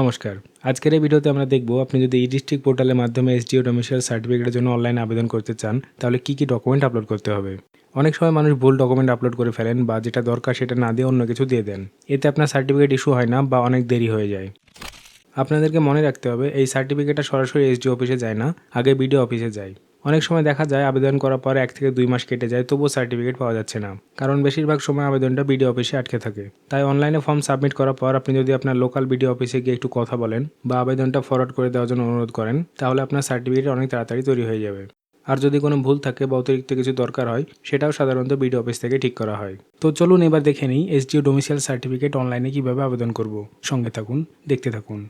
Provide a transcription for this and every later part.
নমস্কার। আজকের এই ভিডিওতে আমরা দেখব, আপনি যদি ই ডিস্ট্রিক্ট পোর্টালের মাধ্যমে এসডিও ডোমিসাইল সার্টিফিকেটের জন্য অনলাইনে আবেদন করতে চান, তাহলে কী কী ডকুমেন্ট আপলোড করতে হবে? অনেক সময় মানুষ ভুল ডকুমেন্ট আপলোড করে ফেলেন বা যেটা দরকার সেটা না দিয়ে অন্য কিছু দিয়ে দেন। এতে আপনার সার্টিফিকেট ইস্যু হয় না বা অনেক দেরি হয়ে যায়। আপনাদেরকে মনে রাখতে হবে, এই সার্টিফিকেটটা সরাসরি এসডি অফিসে যায় না, আগে বিডিও অফিসে যায়। অনেক সময় দেখা যায় আবেদন করার পর এক থেকে দুই মাস কেটে যায়, তবুও সার্টিফিকেট পাওয়া যাচ্ছে না। কারণ বেশিরভাগ সময় আবেদনটা বিডিও অফিসে আটকে থাকে। তাই অনলাইনে ফর্ম সাবমিট করার পর আপনি যদি আপনার লোকাল বিডিও অফিসে গিয়ে একটু কথা বলেন বা আবেদনটা ফরওয়ার্ড করে দেওয়ার জন্য অনুরোধ করেন, তাহলে আপনার সার্টিফিকেট অনেক তাড়াতাড়ি তৈরি হয়ে যাবে। আর যদি কোনো ভুল থাকে বা অতিরিক্ত কিছু দরকার হয়, সেটাও সাধারণত বিডিও অফিস থেকে ঠিক করা হয়। তো চলুন এবার দেখে নিই এসডিও ডোমিসিয়াল সার্টিফিকেট অনলাইনে কীভাবে আবেদন করব। সঙ্গে থাকুন, দেখতে থাকুন।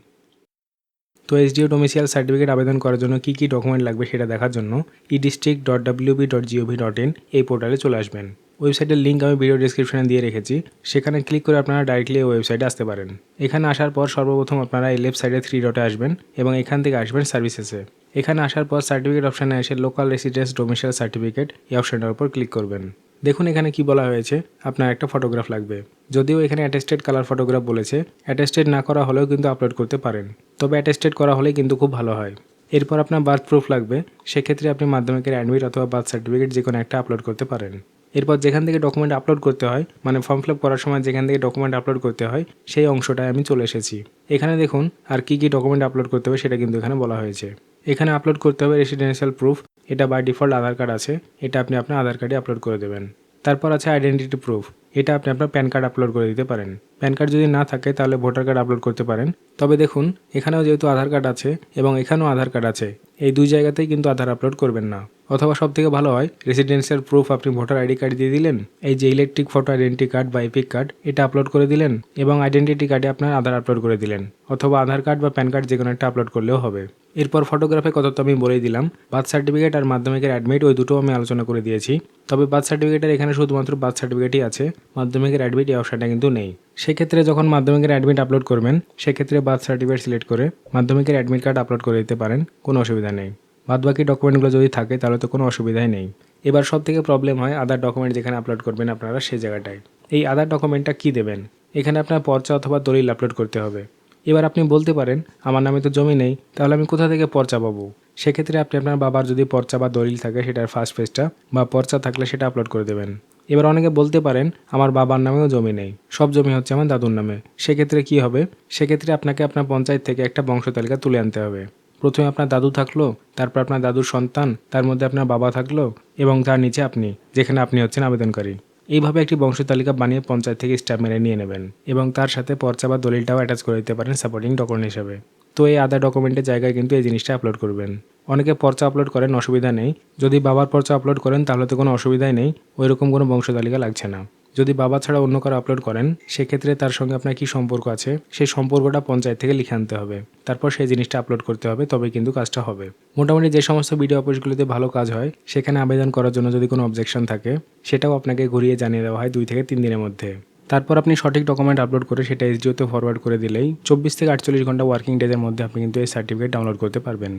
তো এসডিও ডোমিসিয়াল সার্টিফিকেট আবেদন করার জন্য কী কী ডকুমেন্ট লাগবে সেটা দেখার জন্য e district dot WB dot GOV dot in এই পোর্টালে চলে আসবেন। ওয়েবসাইটের লিঙ্ক আমি ভিডিও ডিসক্রিপশনে দিয়ে রেখেছি। সেখানে ক্লিক করে আপনারা ডাইরেক্টলি এই ওয়েবসাইটে আসতে পারেন। এখানে আসার পর সর্বপ্রথম আপনারা এই লেফট সাইডে থ্রি ডটে আসবেন এবং এখান থেকে আসবেন সার্ভিসেসে এখানে আসার পর সার্টিফিকেট অপশানে এসে লোকাল রেসিডেন্স ডোমিসিয়াল সার্টিফিকেট এই অপশানটার উপর ক্লিক করবেন। দেখুন এখানে কি বলা হয়েছে, আপনার একটা ফটোগ্রাফ লাগবে। যদিও এখানে অ্যাটেস্টেড কালার ফটোগ্রাফ বলেছে অ্যাটেস্টেড না করা হলেও কিন্তু আপলোড করতে পারেন। তবে অ্যাটেস্টেড করা হলে কিন্তু খুব ভালো হয়। এরপর আপনার বার্থ প্রুফ লাগবে, সেক্ষেত্রে আপনি মাধ্যমিকের অ্যাডমিট অথবা বার্থ সার্টিফিকেট যে কোনো একটা আপলোড করতে পারেন। এরপর যেখান থেকে ডকুমেন্ট আপলোড করতে হয় মানে ফর্ম ফিল করার সময় যেখান থেকে ডকুমেন্ট আপলোড করতে হয়, সেই অংশটায় আমি চলে এসেছি। এখানে দেখুন আর কি কি ডকুমেন্ট আপলোড করতে হবে সেটা কিন্তু এখানে বলা হয়েছে। এখানে আপলোড করতে হবে রেসিডেন্সিয়াল প্রুফ এটা বাই ডিফল্ট আধার কার্ড আছে, এটা আপনি আপনার আধার কার্ডে আপলোড করে দেবেন। তারপর আছে আইডেন্টিটি প্রুফ এটা আপনি আপনার প্যান কার্ড আপলোড করে দিতে পারেন। প্যান কার্ড যদি না থাকে তাহলে ভোটার কার্ড আপলোড করতে পারেন। তবে দেখুন, এখানেও যেহেতু আধার কার্ড আছে এবং এখানেও আধার কার্ড আছে, এই দুই জায়গাতেই কিন্তু আধার আপলোড করবেন না। অথবা সব থেকে ভালো হয় রেসিডেন্সিয়াল প্রুফ আপনি ভোটার আইডি কার্ড দিয়ে দিলেন, এই যে ইলেকট্রিক ফটো আইডেন্টি কার্ড বা এপিক কার্ড এটা আপলোড করে দিলেন এবং আইডেন্টিটি কার্ডে আপনার আধার আপলোড করে দিলেন, অথবা আধার কার্ড বা প্যান কার্ড যে কোনো একটা আপলোড করলেও হবে। এরপর ফটোগ্রাফের কথা তো আমি বলেই দিলাম বার্থ সার্টিফিকেট আর মাধ্যমিকের অ্যাডমিট ওই দুটো আমি আলোচনা করে দিয়েছি। তবে বার্থ সার্টিফিকেটের এখানে শুধুমাত্র বার্থ সার্টিফিকেটই আছে, মাধ্যমিকের অ্যাডমিট এই অপশানটা কিন্তু নেই। সেক্ষেত্রে যখন মাধ্যমিকের অ্যাডমিট আপলোড করবেন, সেক্ষেত্রে বার্থ সার্টিফিকেট সিলেক্ট করে মাধ্যমিকের অ্যাডমিট কার্ড আপলোড করে দিতে পারেন, কোনো অসুবিধা নেই। বাদ বাকি ডকুমেন্টগুলো যদি থাকে, তাহলে তো কোনো অসুবিধাই নেই। এবার সব থেকে প্রবলেম হয় আদার ডকুমেন্ট যেখানে আপলোড করবেন আপনারা সেই জায়গাটায়। এই আদার ডকুমেন্টটা কী দেবেন? এখানে আপনার পর্চা অথবা দলিল আপলোড করতে হবে। এবার আপনি বলতে পারেন, আমার নামে তো জমি নেই, তাহলে আমি কোথা থেকে পর্চা পাবো? সেক্ষেত্রে আপনি আপনার বাবার যদি পর্চা বা দলিল থাকে, সেটার ফার্স্ট পেজটা বা পর্চা থাকলে সেটা আপলোড করে দেবেন। এবার অনেকে বলতে পারেন, আমার বাবার নামেও জমি নেই, সব জমি হচ্ছে আমার দাদুর নামে। সেক্ষেত্রে কি হবে? সেক্ষেত্রে আপনাকে আপনার পঞ্চায়েত থেকে একটা বংশ তালিকা তুলে আনতে হবে। প্রথমে আপনার দাদু থাকল, তারপর আপনার দাদুর সন্তান, তার মধ্যে আপনার বাবা থাকল এবং তার নিচে আপনি, যেখানে আপনি হচ্ছেন আবেদনকারী। এইভাবে একটি বংশ তালিকা বানিয়ে পঞ্চায়েত থেকে স্ট্যাম্প মেরে নিয়ে নেবেন এবং তার সাথে পর্চা বা দলিলটাও অ্যাটাচ করে দিতে পারেন সাপোর্টিং ডকুমেন্ট হিসেবে। তো এই আধার ডকুমেন্টের জায়গায় কিন্তু এই জিনিসটা আপলোড করবেন। অনেকে পর্চা আপলোড করেন, অসুবিধা নেই। যদি বাবার পর্চা আপলোড করেন, তাহলে তো কোনো অসুবিধাই নেই। ওই রকম কোনো বংশ তালিকা লাগছে না। যদি বাবা ছাড়া অন্য কারও আপলোড করেন, সেক্ষেত্রে তার সঙ্গে আপনার কী সম্পর্ক আছে, সেই সম্পর্কটা পঞ্চায়েত থেকে লিখে আনতে হবে। তারপর সেই জিনিসটা আপলোড করতে হবে তবে কিন্তু কাজটা হবে। মোটামুটি যে সমস্ত ভিডিও অফিসগুলিতে ভালো কাজ হয়, সেখানে আবেদন করার জন্য যদি কোনো অবজেকশন থাকে, সেটাও আপনাকে ঘুরিয়ে জানিয়ে দেওয়া হয় দুই থেকে তিন দিনের মধ্যে। তারপর আপনি সঠিক ডকুমেন্ট আপলোড করে সেটা এসডিওতে ফরওয়ার্ড করে দিলেই চব্বিশ থেকে আটচল্লিশ ঘণ্টা ওয়ার্কিং ডেজের মধ্যে আপনি কিন্তু এই সার্টিফিকেট ডাউনলোড করতে পারবেন।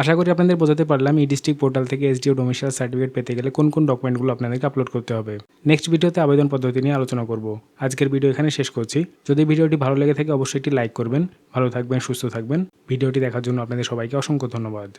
আশা করি আপনাদের বোঝাতে পারলাম এই ডিস্ট্রিক্ট পোর্টাল থেকে এসডিও ডোমিসাইল সার্টিফিকেট পেতে গেলে কোন কোন ডকুমেন্টগুলো আপনাদেরকে আপলোড করতে হবে। নেক্সট ভিডিওতে আবেদন পদ্ধতি নিয়ে আলোচনা করব। আজকের ভিডিও এখানে শেষ করছি। যদি ভিডিওটি ভালো লেগে থাকে, অবশ্যই একটি লাইক করবেন। ভালো থাকবেন, সুস্থ থাকবেন। ভিডিওটি দেখার জন্য আপনাদের সবাইকে অসংখ্য ধন্যবাদ।